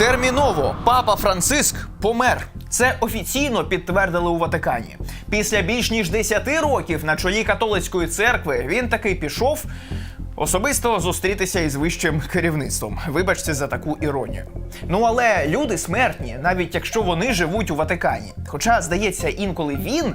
Терміново папа Франциск помер. Це офіційно підтвердили у Ватикані. Після більш ніж 10 років на чолі католицької церкви він таки пішов особисто зустрітися із вищим керівництвом. Вибачте за таку іронію. Ну але люди смертні, навіть якщо вони живуть у Ватикані. Хоча, здається, інколи він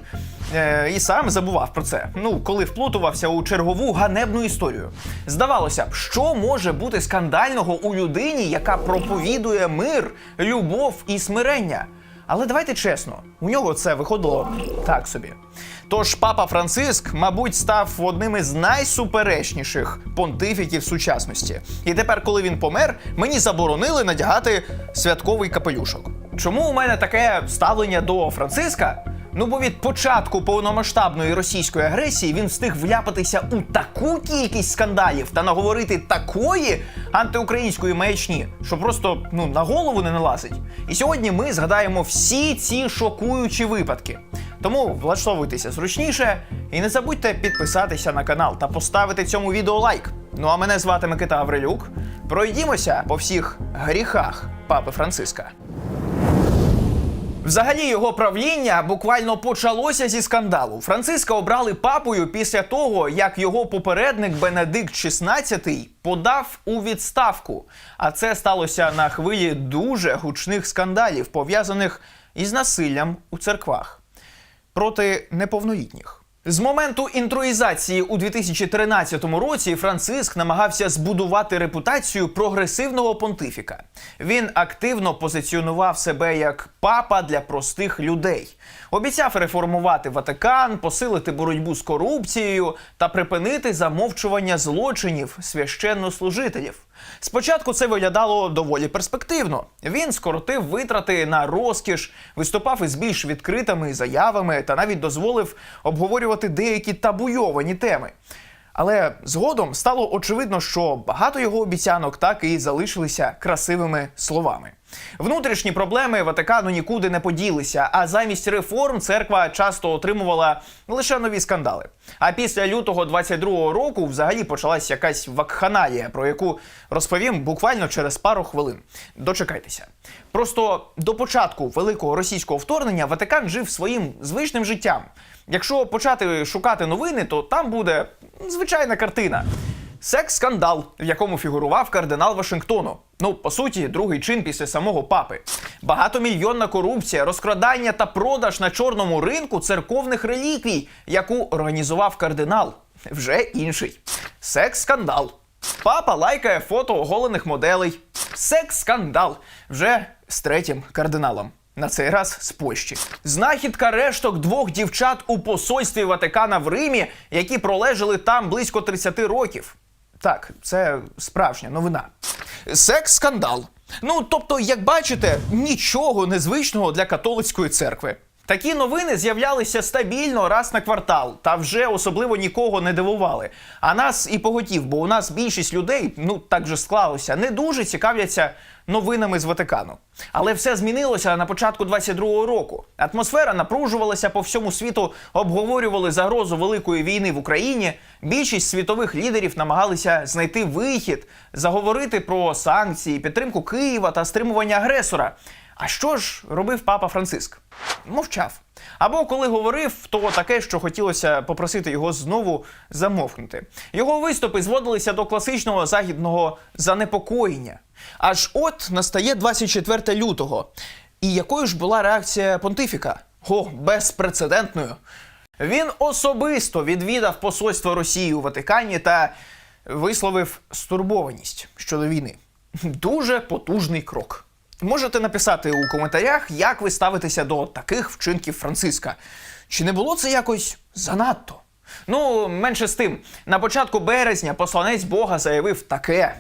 е, і сам забував про це. Ну, коли вплутувався у чергову ганебну історію. Здавалося б, що може бути скандального у людині, яка проповідує мир, любов і смирення. Але давайте чесно, у нього це виходило так собі. Тож папа Франциск, мабуть, став одним із найсуперечніших понтифіків сучасності. І тепер, коли він помер, мені заборонили надягати святковий капелюшок. Чому у мене таке ставлення до Франциска? Ну бо від початку повномасштабної російської агресії він встиг вляпатися у таку кількість скандалів та наговорити такої антиукраїнської маячні, що просто ну на голову не налазить. І сьогодні ми згадаємо всі ці шокуючі випадки. Тому влаштовуйтеся зручніше і не забудьте підписатися на канал та поставити цьому відео лайк. Ну а мене звати Микита Гаврилюк. Пройдімося по всіх гріхах папи Франциска. Взагалі його правління буквально почалося зі скандалу. Франциска обрали папою після того, як його попередник Бенедикт XVI подав у відставку. А це сталося на хвилі дуже гучних скандалів, пов'язаних із насиллям у церквах проти неповнолітніх. З моменту інтроїзації у 2013 році Франциск намагався збудувати репутацію прогресивного понтифіка. Він активно позиціонував себе як папа для простих людей. Обіцяв реформувати Ватикан, посилити боротьбу з корупцією та припинити замовчування злочинів священнослужителів. Спочатку це виглядало доволі перспективно. Він скоротив витрати на розкіш, виступав із більш відкритими заявами та навіть дозволив обговорювати деякі табуйовані теми. Але згодом стало очевидно, що багато його обіцянок так і залишилися красивими словами. Внутрішні проблеми Ватикану нікуди не поділися, а замість реформ церква часто отримувала лише нові скандали. А після лютого 22-го року взагалі почалась якась вакханалія, про яку розповім буквально через пару хвилин. Дочекайтеся. Просто до початку великого російського вторгнення Ватикан жив своїм звичним життям. Якщо почати шукати новини, то там буде звичайна картина. Секс-скандал, в якому фігурував кардинал Вашингтону. Ну, по суті, другий чин після самого папи. Багатомільйонна корупція, розкрадання та продаж на чорному ринку церковних реліквій, яку організував кардинал. Вже інший. Секс-скандал. Папа лайкає фото оголених моделей. Секс-скандал. Вже з третім кардиналом. На цей раз з Польщі. Знахідка решток двох дівчат у посольстві Ватикана в Римі, які пролежали там близько 30 років. Так, це справжня новина. Секс-скандал. Ну, тобто, як бачите, нічого незвичного для католицької церкви. Такі новини з'являлися стабільно раз на квартал, та вже особливо нікого не дивували. А нас і поготів, бо у нас більшість людей, ну так же склалося, не дуже цікавляться новинами з Ватикану. Але все змінилося на початку 22-го року. Атмосфера напружувалася по всьому світу, обговорювали загрозу великої війни в Україні. Більшість світових лідерів намагалися знайти вихід, заговорити про санкції, підтримку Києва та стримування агресора. А що ж робив папа Франциск? Мовчав. Або коли говорив, то таке, що хотілося попросити його знову замовкнути. Його виступи зводилися до класичного західного занепокоєння. Аж от настає 24 лютого. І якою ж була реакція понтифіка? О, безпрецедентною. Він особисто відвідав посольство Росії у Ватикані та висловив стурбованість щодо війни. Дуже потужний крок. Можете написати у коментарях, як ви ставитеся до таких вчинків Франциска. Чи не було це якось занадто? Ну, менше з тим, на початку березня посланець Бога заявив таке.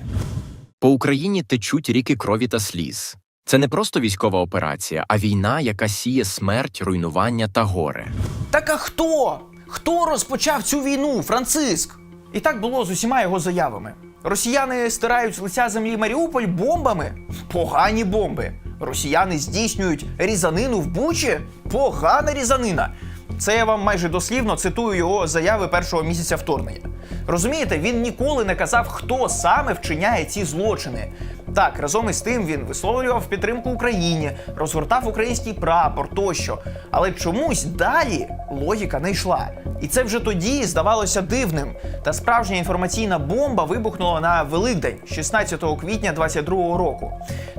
По Україні течуть ріки крові та сліз. Це не просто військова операція, а війна, яка сіє смерть, руйнування та горе. Так а хто? Хто розпочав цю війну? Франциск? І так було з усіма його заявами. Росіяни стирають з лиця землі Маріуполь бомбами. Погані бомби. Росіяни здійснюють різанину в Бучі. Погана різанина. Це я вам майже дослівно цитую його заяви першого місяця вторгнення. Розумієте, він ніколи не казав, хто саме вчиняє ці злочини. Так, разом із тим він висловлював підтримку Україні, розгортав український прапор тощо. Але чомусь далі логіка не йшла. І це вже тоді здавалося дивним. Та справжня інформаційна бомба вибухнула на Великдень, 16 квітня 22-го року.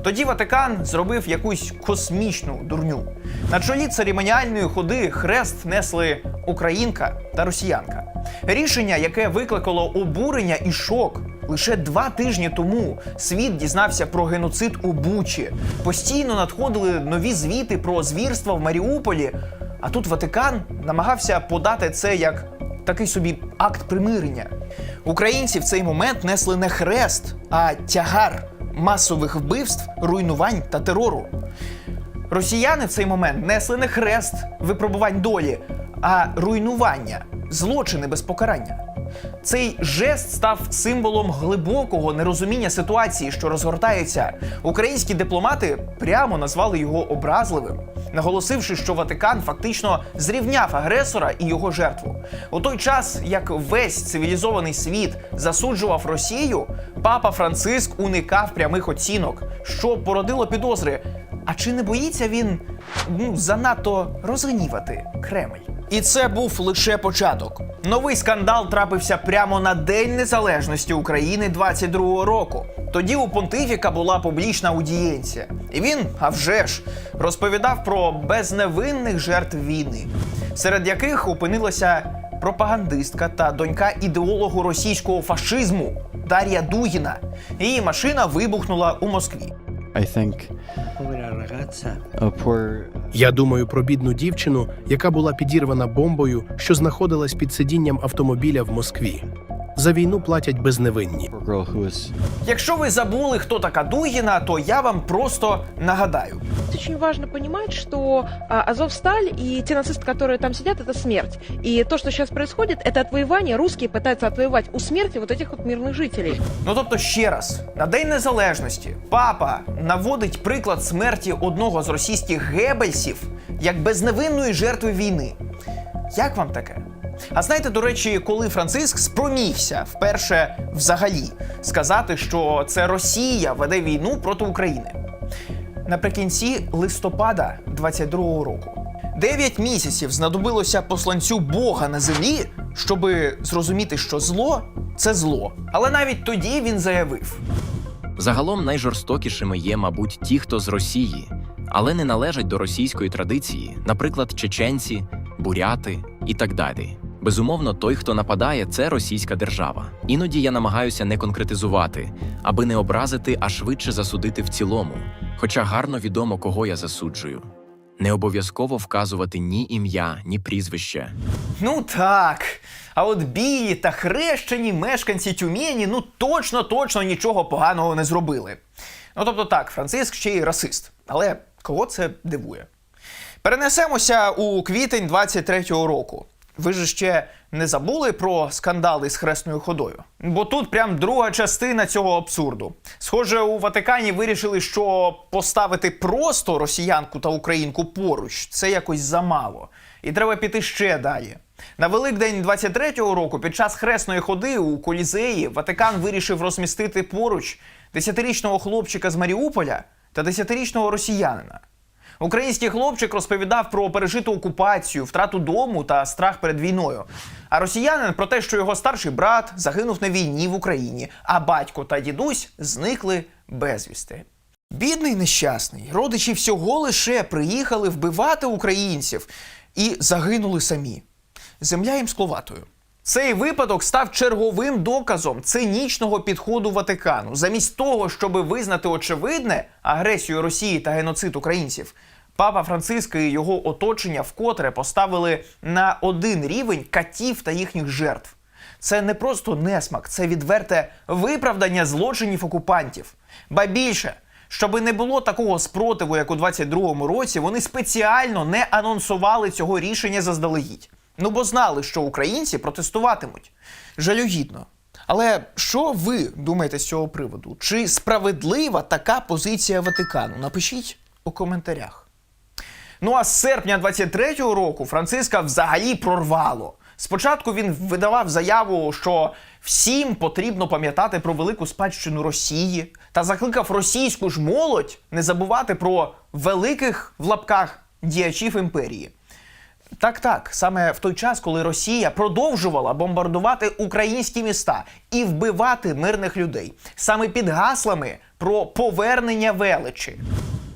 Тоді Ватикан зробив якусь космічну дурню. На чолі церемоніальної ходи хрест несли українка та росіянка. Рішення, яке викликало обурення і шок. Лише два тижні тому світ дізнався про геноцид у Бучі. Постійно надходили нові звіти про звірства в Маріуполі. А тут Ватикан намагався подати це як такий собі акт примирення. Українці в цей момент несли не хрест, а тягар масових вбивств, руйнувань та терору. Росіяни в цей момент несли не хрест випробувань долі, а руйнування, злочини без покарання. Цей жест став символом глибокого нерозуміння ситуації, що розгортається. Українські дипломати прямо назвали його образливим, наголосивши, що Ватикан фактично зрівняв агресора і його жертву. У той час, як весь цивілізований світ засуджував Росію, папа Франциск уникав прямих оцінок, що породило підозри. А чи не боїться він ну, занадто розгнівати Кремль? І це був лише початок. Новий скандал трапився прямо на День Незалежності України 22-го року. Тоді у понтифіка була публічна аудієнція. І він, а вже ж, розповідав про безневинних жертв війни, серед яких опинилася пропагандистка та донька ідеологу російського фашизму Дар'я Дугіна. Її машина вибухнула у Москві. Я думаю про бідну дівчину, яка була підірвана бомбою, що знаходилась під сидінням автомобіля в Москві. За війну платять безневинні. poor girl who was Якщо ви забули, хто така Дугіна, то я вам просто нагадаю. Очень важно понимать, что а, Азовсталь и те нацисты, которые там сидят, это смерть. И то, что сейчас происходит, это отвоевание. Русские пытаются отвоевать у смерти вот этих вот мирных жителей. Ну тобто, ще раз, на День Незалежності папа наводить приклад смерті одного з російських гебельсів як безневинної жертви війни. Як вам таке? А знаєте, до речі, коли Франциск спромігся вперше взагалі сказати, що це Росія веде війну проти України наприкінці листопада 22-го року. Дев'ять місяців знадобилося посланцю Бога на землі, щоби зрозуміти, що зло це зло. Але навіть тоді він заявив: Загалом найжорстокішими є, мабуть, ті, хто з Росії, але не належать до російської традиції, наприклад, чеченці, буряти і так далі. Безумовно, той, хто нападає, це російська держава. Іноді я намагаюся не конкретизувати, аби не образити, а швидше засудити в цілому, хоча гарно відомо, кого я засуджую. Не обов'язково вказувати ні ім'я, ні прізвище. ну так. А от білі та хрещені мешканці Тюмені ну точно точно нічого поганого не зробили. Ну тобто так, Франциск ще й расист. Але кого це дивує? Перенесемося у квітень 23-го року. Ви ж ще не забули про скандали з хресною ходою? Бо тут прям друга частина цього абсурду. Схоже, у Ватикані вирішили, що поставити просто росіянку та українку поруч це якось замало. І треба піти ще далі. На Великдень 23-го року під час хресної ходи у Колізеї Ватикан вирішив розмістити поруч 10-річного хлопчика з Маріуполя та 10-річного росіянина. Український хлопчик розповідав про пережиту окупацію, втрату дому та страх перед війною. А росіянин про те, що його старший брат загинув на війні в Україні, а батько та дідусь зникли безвісти. Бідний нещасний, родичі всього лише приїхали вбивати українців і загинули самі. Земля їм скловатою. Цей випадок став черговим доказом цинічного підходу Ватикану. Замість того, щоб визнати очевидне агресію Росії та геноцид українців, папа Франциск і його оточення вкотре поставили на один рівень катів та їхніх жертв. Це не просто несмак, це відверте виправдання злочинів окупантів. Ба більше, щоби не було такого спротиву, як у 22-му році, вони спеціально не анонсували цього рішення заздалегідь. Ну бо знали, що українці протестуватимуть. Жалюгідно. Але що ви думаєте з цього приводу? Чи справедлива така позиція Ватикану? Напишіть у коментарях. Ну а з серпня 23-го року Франциска взагалі прорвало. Спочатку він видавав заяву, що всім потрібно пам'ятати про велику спадщину Росії та закликав російську ж молодь не забувати про великих в лапках діячів імперії. Так, так, саме в той час, коли Росія продовжувала бомбардувати українські міста і вбивати мирних людей, саме під гаслами про повернення величі.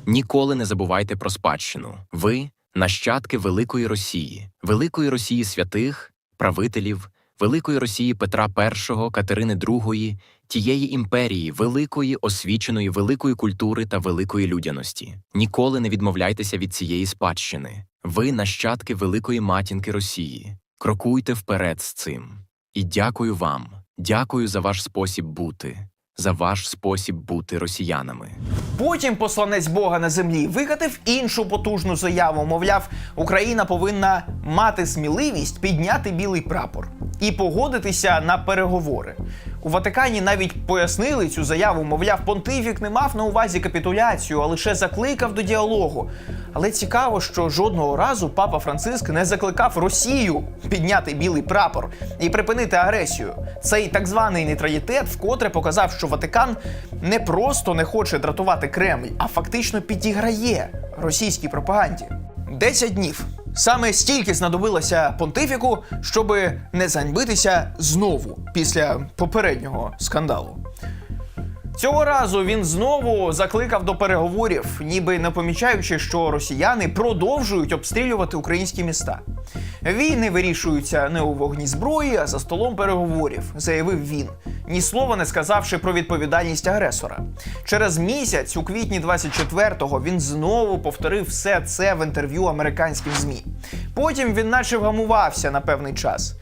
Ніколи не забувайте про спадщину. Ви нащадки Великої Росії, Великої Росії святих, правителів, Великої Росії Петра І, Катерини II, тієї імперії, великої, освіченої, великої культури та великої людяності. Ніколи не відмовляйтеся від цієї спадщини. Ви нащадки Великої матінки Росії. Крокуйте вперед з цим. І дякую вам, дякую за ваш спосіб бути, за ваш спосіб бути росіянами. Потім посланець Бога на землі викатив іншу потужну заяву. Мовляв, Україна повинна мати сміливість підняти білий прапор і погодитися на переговори. У Ватикані навіть пояснили цю заяву. Мовляв, понтифік не мав на увазі капітуляцію, а лише закликав до діалогу. Але цікаво, що жодного разу папа Франциск не закликав Росію підняти білий прапор і припинити агресію. Цей так званий нейтралітет вкотре показав, що Ватикан не просто не хоче дратувати Кремль, а фактично підіграє російській пропаганді. 10 днів. Саме стільки знадобилося понтифіку, щоб не заньбитися знову після попереднього скандалу. Цього разу він знову закликав до переговорів, ніби не помічаючи, що росіяни продовжують обстрілювати українські міста. Війни вирішуються не у вогні зброї, а за столом переговорів, заявив він, ні слова не сказавши про відповідальність агресора. Через місяць, у квітні 24-го, він знову повторив все це в інтерв'ю американським змі. Потім він наче вгамувався на певний час,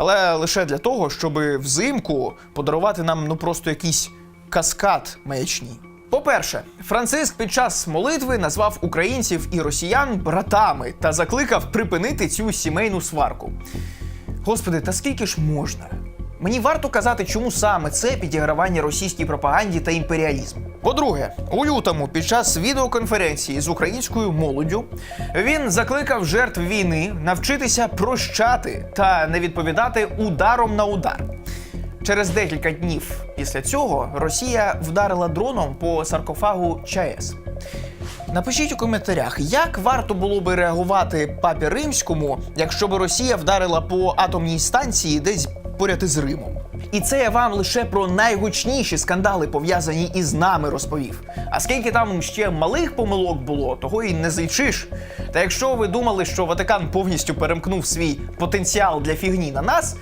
але лише для того, щоб взимку подарувати нам ну просто якийсь каскад маячні. По-перше, Франциск під час молитви назвав українців і росіян братами та закликав припинити цю сімейну сварку. Господи, та скільки ж можна? Мені варто казати, чому саме це підігравання російській пропаганді та імперіалізму. По-друге, у лютому, під час відеоконференції з українською молоддю, він закликав жертв війни навчитися прощати та не відповідати ударом на удар. Через декілька днів після цього Росія вдарила дроном по саркофагу ЧАЕС. Напишіть у коментарях, як варто було би реагувати папі римському, якщо б Росія вдарила по атомній станції десь поряд із Римом. І це я вам лише про найгучніші скандали, пов'язані із нами, розповів. А скільки там ще малих помилок було, того і не злічиш. Та якщо ви думали, що Ватикан повністю перемкнув свій потенціал для фігні на нас,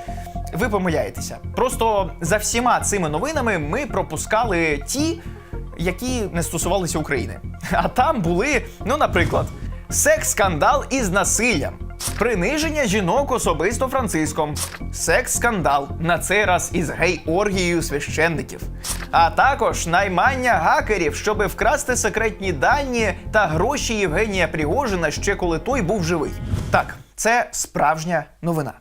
ви помиляєтеся. Просто за всіма цими новинами ми пропускали ті, які не стосувалися України. А там були, ну, наприклад, секс-скандал із насиллям, приниження жінок особисто Франциском, секс-скандал на цей раз із гей-оргією священників, а також наймання гакерів, щоби вкрасти секретні дані та гроші Євгенія Пригожина ще коли той був живий. Так, це справжня новина.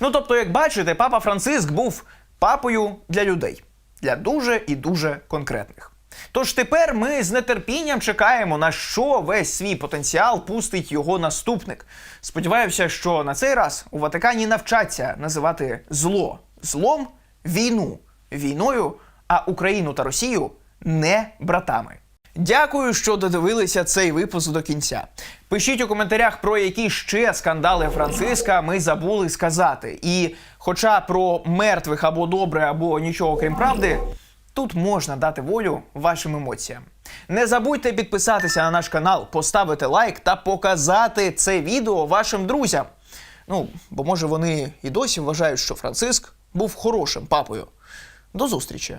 Ну тобто, як бачите, папа Франциск був папою для людей, для дуже і дуже конкретних. Тож тепер ми з нетерпінням чекаємо, на що весь свій потенціал пустить його наступник. Сподіваюся, що на цей раз у Ватикані навчаться називати зло злом війну війною, а Україну та Росію не братами. Дякую, що додивилися цей випуск до кінця. Пишіть у коментарях, про які ще скандали Франциска ми забули сказати. І, хоча про мертвих або добре, або нічого крім правди, тут можна дати волю вашим емоціям. Не забудьте підписатися на наш канал, поставити лайк та показати це відео вашим друзям. Ну, бо може вони і досі вважають, що Франциск був хорошим папою. До зустрічі!